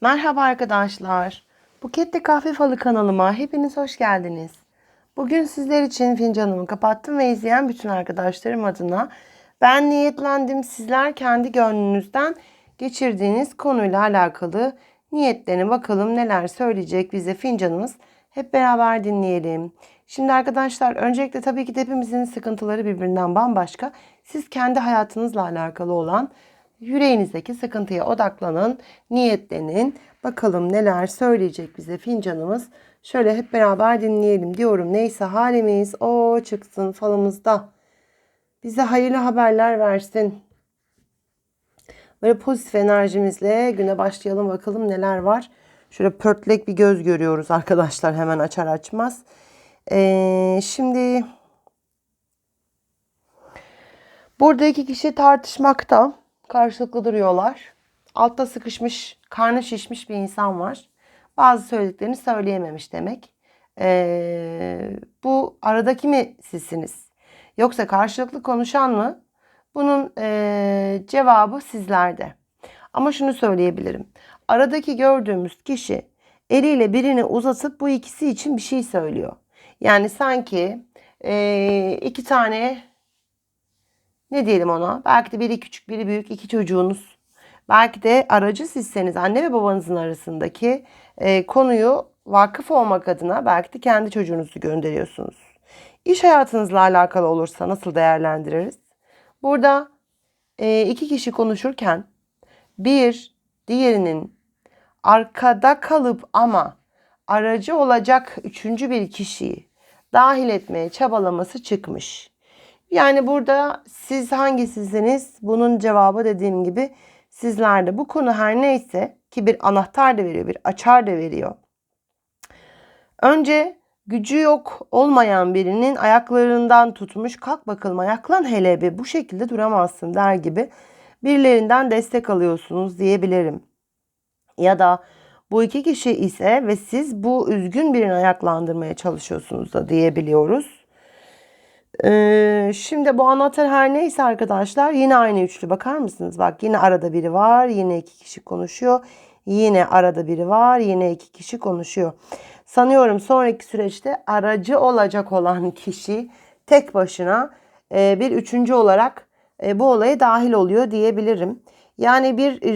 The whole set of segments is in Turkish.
Merhaba arkadaşlar. Buket'te Kahve Falı kanalıma hepiniz hoş geldiniz. Bugün sizler için fincanımı kapattım ve izleyen bütün arkadaşlarım adına ben niyetlendim. Sizler kendi gönlünüzden geçirdiğiniz konuyla alakalı niyetlerine bakalım neler söyleyecek bize fincanımız. Hep beraber dinleyelim. Şimdi arkadaşlar öncelikle tabii ki de hepimizin sıkıntıları birbirinden bambaşka. Siz kendi hayatınızla alakalı olan yüreğinizdeki sıkıntıya odaklanın, niyetlenin. Bakalım neler söyleyecek bize fincanımız. Şöyle hep beraber dinleyelim diyorum. Neyse halimiz o çıksın falımızda. Bize hayırlı haberler versin. Böyle pozitif enerjimizle güne başlayalım bakalım neler var. Şöyle pörtlek bir göz görüyoruz arkadaşlar hemen açar açmaz. Ee, şimdi burada iki kişi tartışmakta. Karşılıklı duruyorlar. Altta sıkışmış, karnı şişmiş bir insan var. Bazı söylediklerini söyleyememiş demek. Ee, bu aradaki mi sizsiniz? Yoksa karşılıklı konuşan mı? Bunun e, cevabı sizlerde. Ama şunu söyleyebilirim. Aradaki gördüğümüz kişi eliyle birini uzatıp bu ikisi için bir şey söylüyor. Yani sanki e, iki tane ne diyelim ona? Belki de biri küçük biri büyük iki çocuğunuz. Belki de aracı sizseniz anne ve babanızın arasındaki e, konuyu vakıf olmak adına belki de kendi çocuğunuzu gönderiyorsunuz. İş hayatınızla alakalı olursa nasıl değerlendiririz? Burada e, iki kişi konuşurken bir diğerinin arkada kalıp ama aracı olacak üçüncü bir kişiyi dahil etmeye çabalaması çıkmış. Yani burada siz hangisisiniz? Bunun cevabı dediğim gibi sizlerde. Bu konu her neyse ki bir anahtar da veriyor, bir açar da veriyor. Önce gücü yok olmayan birinin ayaklarından tutmuş kalk bakalım ayaklan hele bir bu şekilde duramazsın der gibi birilerinden destek alıyorsunuz diyebilirim. Ya da bu iki kişi ise ve siz bu üzgün birini ayaklandırmaya çalışıyorsunuz da diyebiliyoruz. Ee, şimdi bu anahtar her neyse arkadaşlar yine aynı üçlü bakar mısınız? Bak yine arada biri var yine iki kişi konuşuyor. Yine arada biri var yine iki kişi konuşuyor. Sanıyorum sonraki süreçte aracı olacak olan kişi tek başına e, bir üçüncü olarak e, bu olaya dahil oluyor diyebilirim. Yani bir e,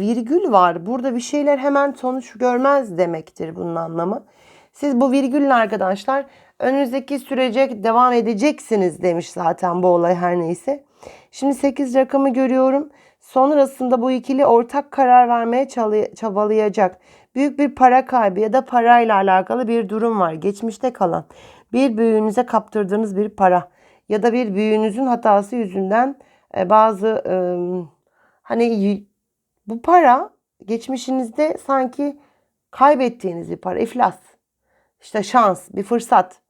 virgül var. Burada bir şeyler hemen sonuç görmez demektir bunun anlamı. Siz bu virgülle arkadaşlar önünüzdeki sürece devam edeceksiniz demiş zaten bu olay her neyse. Şimdi 8 rakamı görüyorum. Sonrasında bu ikili ortak karar vermeye çabalayacak. Büyük bir para kaybı ya da parayla alakalı bir durum var. Geçmişte kalan bir büyüğünüze kaptırdığınız bir para ya da bir büyüğünüzün hatası yüzünden e, bazı hani bu para geçmişinizde sanki kaybettiğiniz bir para, iflas. İşte şans, bir fırsat.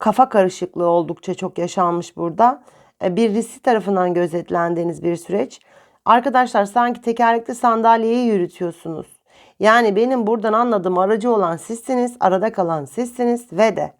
Kafa karışıklığı oldukça çok yaşanmış burada. E, Birisi tarafından gözetlendiğiniz bir süreç. Arkadaşlar sanki tekerlekli sandalyeyi yürütüyorsunuz. Yani benim buradan anladığım aracı olan sizsiniz, arada kalan sizsiniz ve de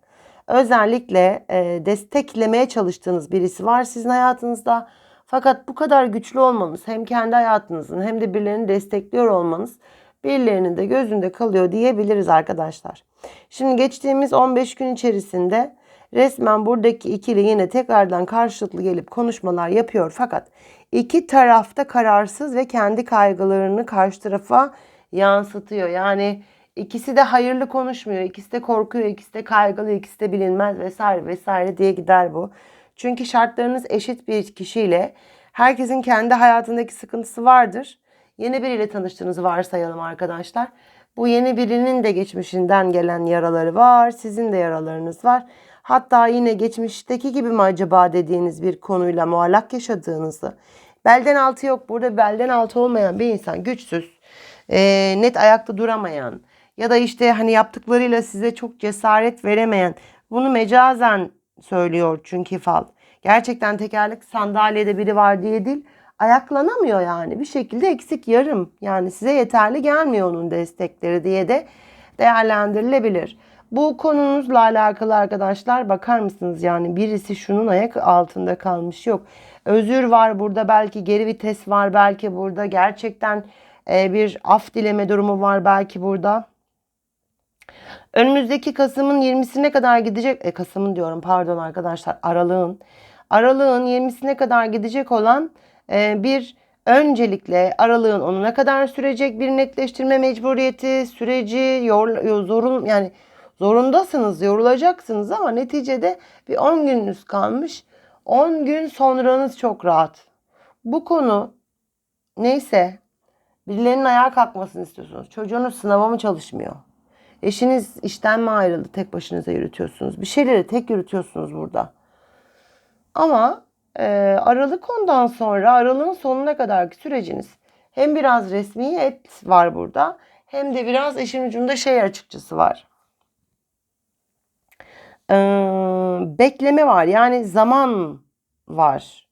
özellikle e, desteklemeye çalıştığınız birisi var sizin hayatınızda. Fakat bu kadar güçlü olmanız hem kendi hayatınızın hem de birilerini destekliyor olmanız birilerinin de gözünde kalıyor diyebiliriz arkadaşlar. Şimdi geçtiğimiz 15 gün içerisinde resmen buradaki ikili yine tekrardan karşılıklı gelip konuşmalar yapıyor. Fakat iki tarafta kararsız ve kendi kaygılarını karşı tarafa yansıtıyor. Yani ikisi de hayırlı konuşmuyor, ikisi de korkuyor, ikisi de kaygılı, ikisi de bilinmez vesaire vesaire diye gider bu. Çünkü şartlarınız eşit bir kişiyle herkesin kendi hayatındaki sıkıntısı vardır. Yeni biriyle tanıştığınızı varsayalım arkadaşlar. Bu yeni birinin de geçmişinden gelen yaraları var. Sizin de yaralarınız var. Hatta yine geçmişteki gibi mi acaba dediğiniz bir konuyla muallak yaşadığınızı. Belden altı yok. Burada belden altı olmayan bir insan güçsüz, e, net ayakta duramayan ya da işte hani yaptıklarıyla size çok cesaret veremeyen bunu mecazen söylüyor çünkü fal. Gerçekten tekerlek sandalyede biri var diye değil ayaklanamıyor yani bir şekilde eksik yarım yani size yeterli gelmiyor onun destekleri diye de değerlendirilebilir. Bu konunuzla alakalı arkadaşlar bakar mısınız yani birisi şunun ayak altında kalmış yok. özür var burada belki geri vites var belki burada gerçekten e, bir af dileme durumu var belki burada. Önümüzdeki Kasım'ın 20'sine kadar gidecek, e, Kasım'ın diyorum pardon arkadaşlar, Aralık'ın. Aralık'ın 20'sine kadar gidecek olan e, bir öncelikle Aralık'ın onuna kadar sürecek bir netleştirme mecburiyeti süreci yor, zorun yani zorundasınız, yorulacaksınız ama neticede bir 10 gününüz kalmış. 10 gün sonranız çok rahat. Bu konu neyse birilerinin ayağa kalkmasını istiyorsunuz. Çocuğunuz sınava mı çalışmıyor? Eşiniz işten mi ayrıldı? Tek başınıza yürütüyorsunuz. Bir şeyleri tek yürütüyorsunuz burada. Ama e, Aralık ondan sonra Aralık'ın sonuna kadarki süreciniz hem biraz resmiyet var burada hem de biraz işin ucunda şey açıkçası var. Ee, bekleme var yani zaman var.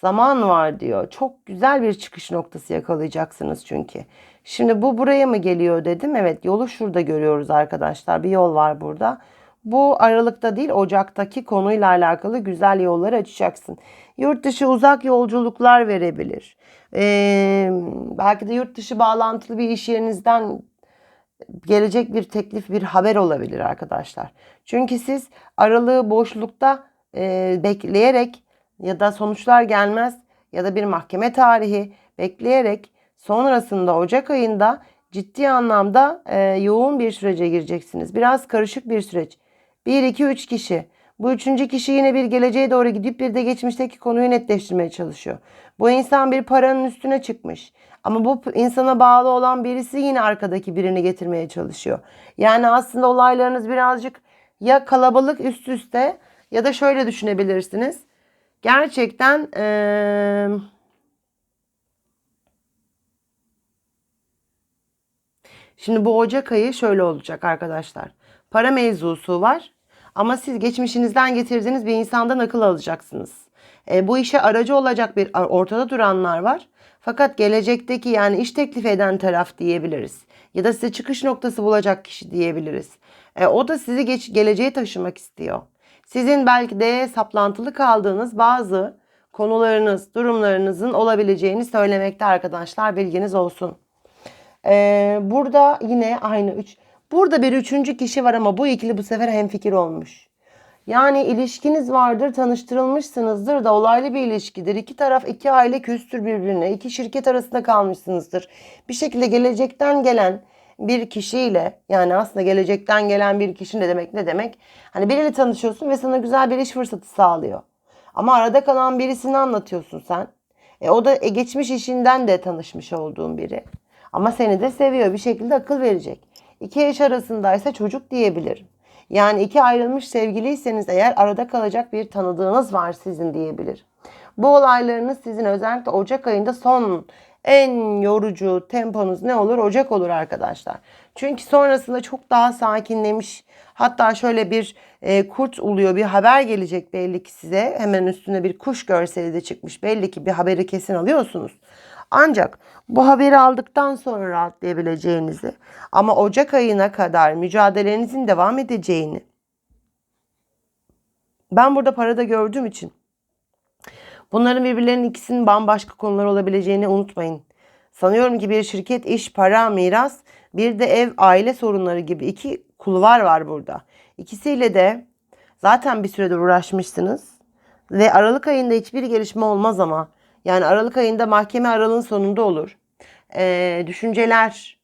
Zaman var diyor. Çok güzel bir çıkış noktası yakalayacaksınız çünkü. Şimdi bu buraya mı geliyor dedim. Evet yolu şurada görüyoruz arkadaşlar. Bir yol var burada. Bu Aralık'ta değil Ocak'taki konuyla alakalı güzel yolları açacaksın. Yurt dışı uzak yolculuklar verebilir. Ee, belki de yurt dışı bağlantılı bir iş yerinizden gelecek bir teklif, bir haber olabilir arkadaşlar. Çünkü siz aralığı boşlukta e, bekleyerek ya da sonuçlar gelmez ya da bir mahkeme tarihi bekleyerek sonrasında Ocak ayında ciddi anlamda e, yoğun bir sürece gireceksiniz. Biraz karışık bir süreç. 1, 2, 3 kişi. Bu üçüncü kişi yine bir geleceğe doğru gidip bir de geçmişteki konuyu netleştirmeye çalışıyor. Bu insan bir paranın üstüne çıkmış. Ama bu insana bağlı olan birisi yine arkadaki birini getirmeye çalışıyor. Yani aslında olaylarınız birazcık ya kalabalık üst üste ya da şöyle düşünebilirsiniz. Gerçekten ee, şimdi bu Ocak ayı şöyle olacak arkadaşlar. Para mevzusu var ama siz geçmişinizden getirdiğiniz bir insandan akıl alacaksınız. E, bu işe aracı olacak bir ortada duranlar var. Fakat gelecekteki yani iş teklif eden taraf diyebiliriz. Ya da size çıkış noktası bulacak kişi diyebiliriz. E, o da sizi geç, geleceğe taşımak istiyor. Sizin belki de saplantılı kaldığınız bazı konularınız, durumlarınızın olabileceğini söylemekte arkadaşlar bilginiz olsun. Ee, burada yine aynı üç. Burada bir üçüncü kişi var ama bu ikili bu sefer hemfikir olmuş. Yani ilişkiniz vardır, tanıştırılmışsınızdır da olaylı bir ilişkidir. İki taraf, iki aile küstür birbirine, iki şirket arasında kalmışsınızdır. Bir şekilde gelecekten gelen bir kişiyle yani aslında gelecekten gelen bir kişi ne demek ne demek? Hani biriyle tanışıyorsun ve sana güzel bir iş fırsatı sağlıyor. Ama arada kalan birisini anlatıyorsun sen. E o da e, geçmiş işinden de tanışmış olduğun biri. Ama seni de seviyor bir şekilde akıl verecek. İki eş arasındaysa çocuk diyebilirim. Yani iki ayrılmış sevgiliyseniz eğer arada kalacak bir tanıdığınız var sizin diyebilir. Bu olaylarınız sizin özellikle Ocak ayında son en yorucu temponuz ne olur? Ocak olur arkadaşlar. Çünkü sonrasında çok daha sakinlemiş. Hatta şöyle bir e, kurt uluyor bir haber gelecek belli ki size. Hemen üstüne bir kuş görseli de çıkmış. Belli ki bir haberi kesin alıyorsunuz. Ancak bu haberi aldıktan sonra rahatlayabileceğinizi ama Ocak ayına kadar mücadelenizin devam edeceğini ben burada parada gördüğüm için bunların birbirlerinin ikisinin bambaşka konular olabileceğini unutmayın. Sanıyorum ki bir şirket, iş, para, miras, bir de ev, aile sorunları gibi iki kulvar var burada. İkisiyle de zaten bir süredir uğraşmışsınız ve Aralık ayında hiçbir gelişme olmaz ama yani Aralık ayında mahkeme aralığın sonunda olur. Ee, düşünceler,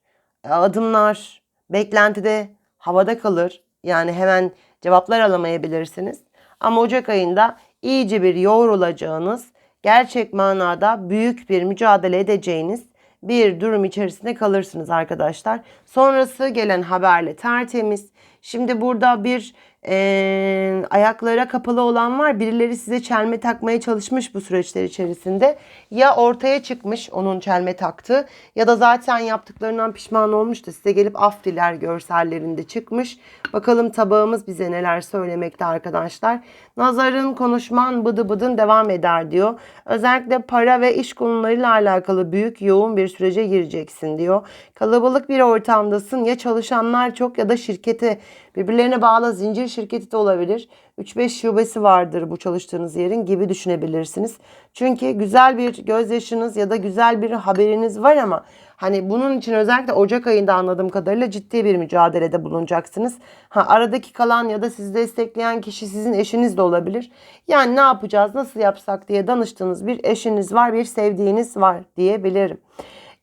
adımlar, beklentide havada kalır. Yani hemen cevaplar alamayabilirsiniz. Ama Ocak ayında iyice bir yoğrulacağınız, gerçek manada büyük bir mücadele edeceğiniz bir durum içerisinde kalırsınız arkadaşlar. Sonrası gelen haberle tertemiz. Şimdi burada bir e, ayaklara kapalı olan var. Birileri size çelme takmaya çalışmış bu süreçler içerisinde. Ya ortaya çıkmış onun çelme taktığı ya da zaten yaptıklarından pişman olmuş da size gelip af diler görsellerinde çıkmış. Bakalım tabağımız bize neler söylemekte arkadaşlar. Nazarın konuşman bıdı bıdın devam eder diyor. Özellikle para ve iş konularıyla alakalı büyük yoğun bir sürece gireceksin diyor. Kalabalık bir ortamdasın ya çalışanlar çok ya da şirkete birbirlerine bağlı zincir şirketi de olabilir. 3-5 şubesi vardır bu çalıştığınız yerin gibi düşünebilirsiniz. Çünkü güzel bir gözyaşınız ya da güzel bir haberiniz var ama Hani bunun için özellikle Ocak ayında anladığım kadarıyla ciddi bir mücadelede bulunacaksınız. Ha, aradaki kalan ya da sizi destekleyen kişi sizin eşiniz de olabilir. Yani ne yapacağız, nasıl yapsak diye danıştığınız bir eşiniz var, bir sevdiğiniz var diyebilirim.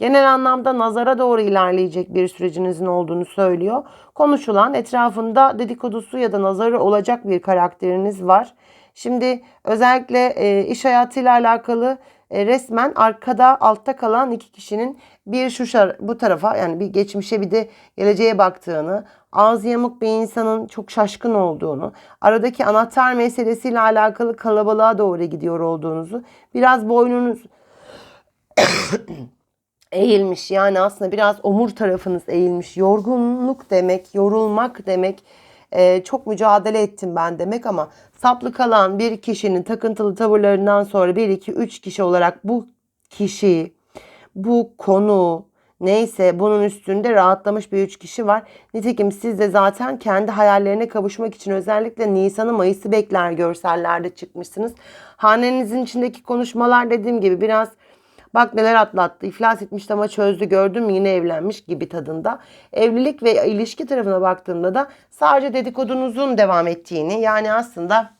Genel anlamda nazara doğru ilerleyecek bir sürecinizin olduğunu söylüyor. Konuşulan etrafında dedikodusu ya da nazarı olacak bir karakteriniz var. Şimdi özellikle e, iş hayatıyla alakalı e, resmen arkada altta kalan iki kişinin bir şu şar, bu tarafa yani bir geçmişe bir de geleceğe baktığını, ağzı yamuk bir insanın çok şaşkın olduğunu, aradaki anahtar meselesiyle alakalı kalabalığa doğru gidiyor olduğunuzu, biraz boynunuz eğilmiş yani aslında biraz omur tarafınız eğilmiş. Yorgunluk demek, yorulmak demek, e, çok mücadele ettim ben demek ama saplı kalan bir kişinin takıntılı tavırlarından sonra 1, 2, 3 kişi olarak bu kişi, bu konu neyse bunun üstünde rahatlamış bir üç kişi var. Nitekim siz de zaten kendi hayallerine kavuşmak için özellikle Nisan'ı Mayıs'ı bekler görsellerde çıkmışsınız. Hanenizin içindeki konuşmalar dediğim gibi biraz Bak neler atlattı. iflas etmişti ama çözdü gördüm yine evlenmiş gibi tadında. Evlilik ve ilişki tarafına baktığımda da sadece dedikodunuzun devam ettiğini yani aslında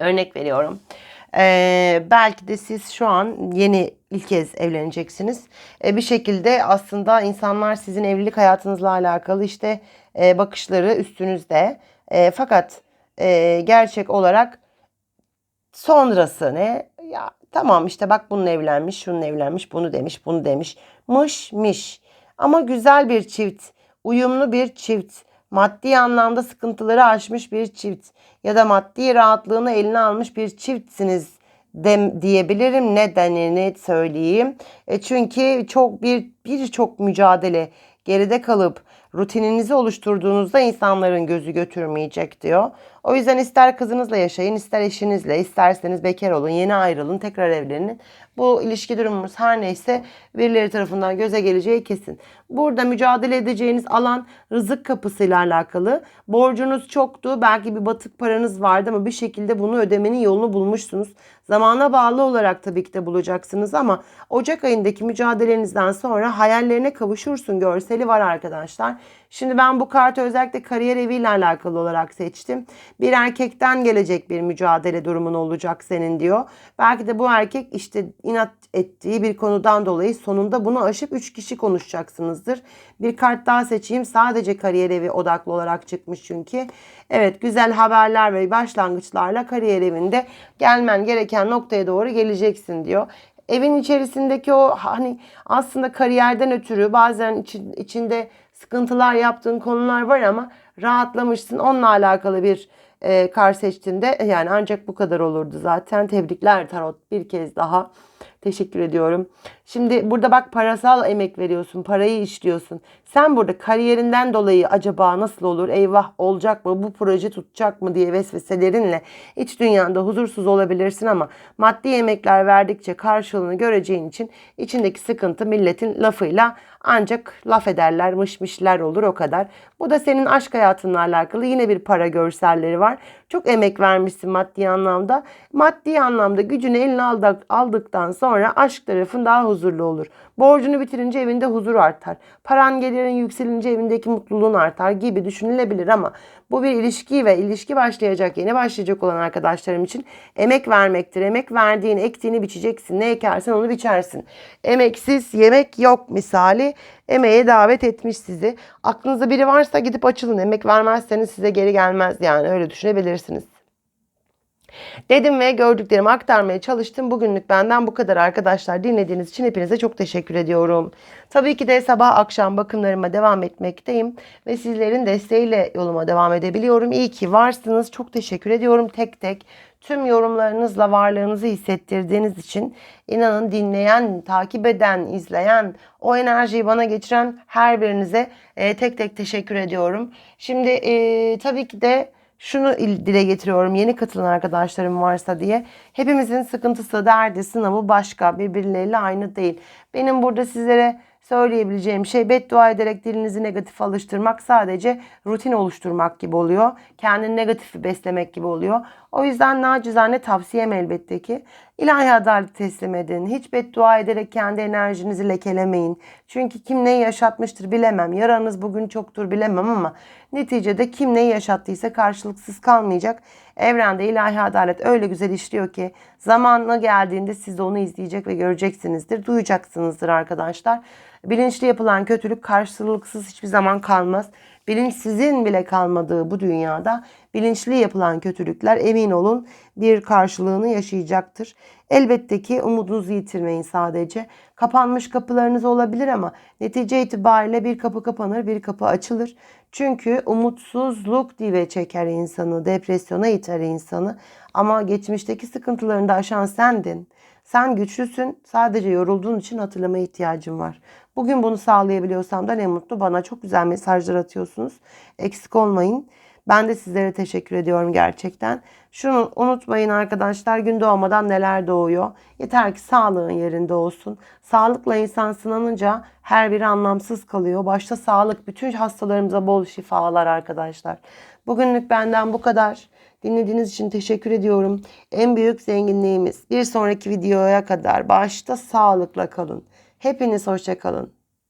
örnek veriyorum. Ee, belki de siz şu an yeni ilk kez evleneceksiniz. Ee, bir şekilde aslında insanlar sizin evlilik hayatınızla alakalı işte e, bakışları üstünüzde. E, fakat e, gerçek olarak sonrası ne? Ya Tamam işte bak bunun evlenmiş, şunun evlenmiş, bunu demiş, bunu demiş. Mış miş. Ama güzel bir çift, uyumlu bir çift, maddi anlamda sıkıntıları aşmış bir çift ya da maddi rahatlığını eline almış bir çiftsiniz dem diyebilirim. Nedenini söyleyeyim. E çünkü çok bir birçok mücadele geride kalıp rutininizi oluşturduğunuzda insanların gözü götürmeyecek diyor. O yüzden ister kızınızla yaşayın, ister eşinizle, isterseniz bekar olun, yeni ayrılın, tekrar evlenin. Bu ilişki durumumuz her neyse birileri tarafından göze geleceği kesin. Burada mücadele edeceğiniz alan rızık kapısıyla alakalı. Borcunuz çoktu, belki bir batık paranız vardı ama bir şekilde bunu ödemenin yolunu bulmuşsunuz. Zamana bağlı olarak tabii ki de bulacaksınız ama Ocak ayındaki mücadelenizden sonra hayallerine kavuşursun görseli var arkadaşlar. Şimdi ben bu kartı özellikle kariyer eviyle alakalı olarak seçtim. Bir erkekten gelecek bir mücadele durumun olacak senin diyor. Belki de bu erkek işte inat ettiği bir konudan dolayı sonunda bunu aşıp 3 kişi konuşacaksınızdır. Bir kart daha seçeyim. Sadece kariyer evi odaklı olarak çıkmış çünkü. Evet güzel haberler ve başlangıçlarla kariyer evinde gelmen gereken noktaya doğru geleceksin diyor evin içerisindeki o hani aslında kariyerden ötürü bazen için, içinde sıkıntılar yaptığın konular var ama rahatlamışsın. Onunla alakalı bir e, kar seçtiğinde yani ancak bu kadar olurdu zaten. Tebrikler Tarot bir kez daha. Teşekkür ediyorum. Şimdi burada bak parasal emek veriyorsun, parayı işliyorsun. Sen burada kariyerinden dolayı acaba nasıl olur, eyvah olacak mı, bu proje tutacak mı diye vesveselerinle iç dünyanda huzursuz olabilirsin ama maddi emekler verdikçe karşılığını göreceğin için içindeki sıkıntı milletin lafıyla ancak laf ederler, mışmışlar olur o kadar. Bu da senin aşk hayatınla alakalı yine bir para görselleri var. Çok emek vermişsin maddi anlamda. Maddi anlamda gücünü eline aldıktan sonra aşk tarafın daha huzurlu olur. Borcunu bitirince evinde huzur artar. Paran gelirin yükselince evindeki mutluluğun artar gibi düşünülebilir ama bu bir ilişki ve ilişki başlayacak, yeni başlayacak olan arkadaşlarım için emek vermektir. Emek verdiğin, ektiğini biçeceksin. Ne ekersen onu biçersin. Emeksiz yemek yok misali. Emeğe davet etmiş sizi. Aklınızda biri varsa gidip açılın. Emek vermezseniz size geri gelmez yani öyle düşünebilirsiniz. Dedim ve gördüklerimi aktarmaya çalıştım. Bugünlük benden bu kadar arkadaşlar. Dinlediğiniz için hepinize çok teşekkür ediyorum. Tabii ki de sabah akşam bakımlarıma devam etmekteyim. Ve sizlerin desteğiyle yoluma devam edebiliyorum. İyi ki varsınız. Çok teşekkür ediyorum tek tek tüm yorumlarınızla varlığınızı hissettirdiğiniz için inanın dinleyen, takip eden, izleyen, o enerjiyi bana geçiren her birinize e, tek tek teşekkür ediyorum. Şimdi e, tabii ki de şunu il- dile getiriyorum yeni katılan arkadaşlarım varsa diye. Hepimizin sıkıntısı, derdi, sınavı başka, birbirleriyle aynı değil. Benim burada sizlere söyleyebileceğim şey beddua ederek dilinizi negatif alıştırmak sadece rutin oluşturmak gibi oluyor. Kendini negatifi beslemek gibi oluyor. O yüzden nacizane tavsiyem elbette ki ilahi adalet teslim edin. Hiç beddua ederek kendi enerjinizi lekelemeyin. Çünkü kim neyi yaşatmıştır bilemem. Yaranız bugün çoktur bilemem ama neticede kim neyi yaşattıysa karşılıksız kalmayacak. Evrende ilahi adalet öyle güzel işliyor ki zamanla geldiğinde siz de onu izleyecek ve göreceksinizdir. Duyacaksınızdır arkadaşlar. Bilinçli yapılan kötülük karşılıksız hiçbir zaman kalmaz. Bilinçsizin bile kalmadığı bu dünyada bilinçli yapılan kötülükler emin olun bir karşılığını yaşayacaktır. Elbette ki umudunuzu yitirmeyin sadece. Kapanmış kapılarınız olabilir ama netice itibariyle bir kapı kapanır bir kapı açılır. Çünkü umutsuzluk dive çeker insanı, depresyona iter insanı. Ama geçmişteki sıkıntılarını da aşan sendin. Sen güçlüsün. Sadece yorulduğun için hatırlamaya ihtiyacın var. Bugün bunu sağlayabiliyorsam da ne mutlu bana. Çok güzel mesajlar atıyorsunuz. Eksik olmayın. Ben de sizlere teşekkür ediyorum gerçekten. Şunu unutmayın arkadaşlar gün doğmadan neler doğuyor. Yeter ki sağlığın yerinde olsun. Sağlıkla insan sınanınca her biri anlamsız kalıyor. Başta sağlık bütün hastalarımıza bol şifalar arkadaşlar. Bugünlük benden bu kadar. Dinlediğiniz için teşekkür ediyorum. En büyük zenginliğimiz. Bir sonraki videoya kadar başta sağlıkla kalın. Hepiniz hoşça kalın.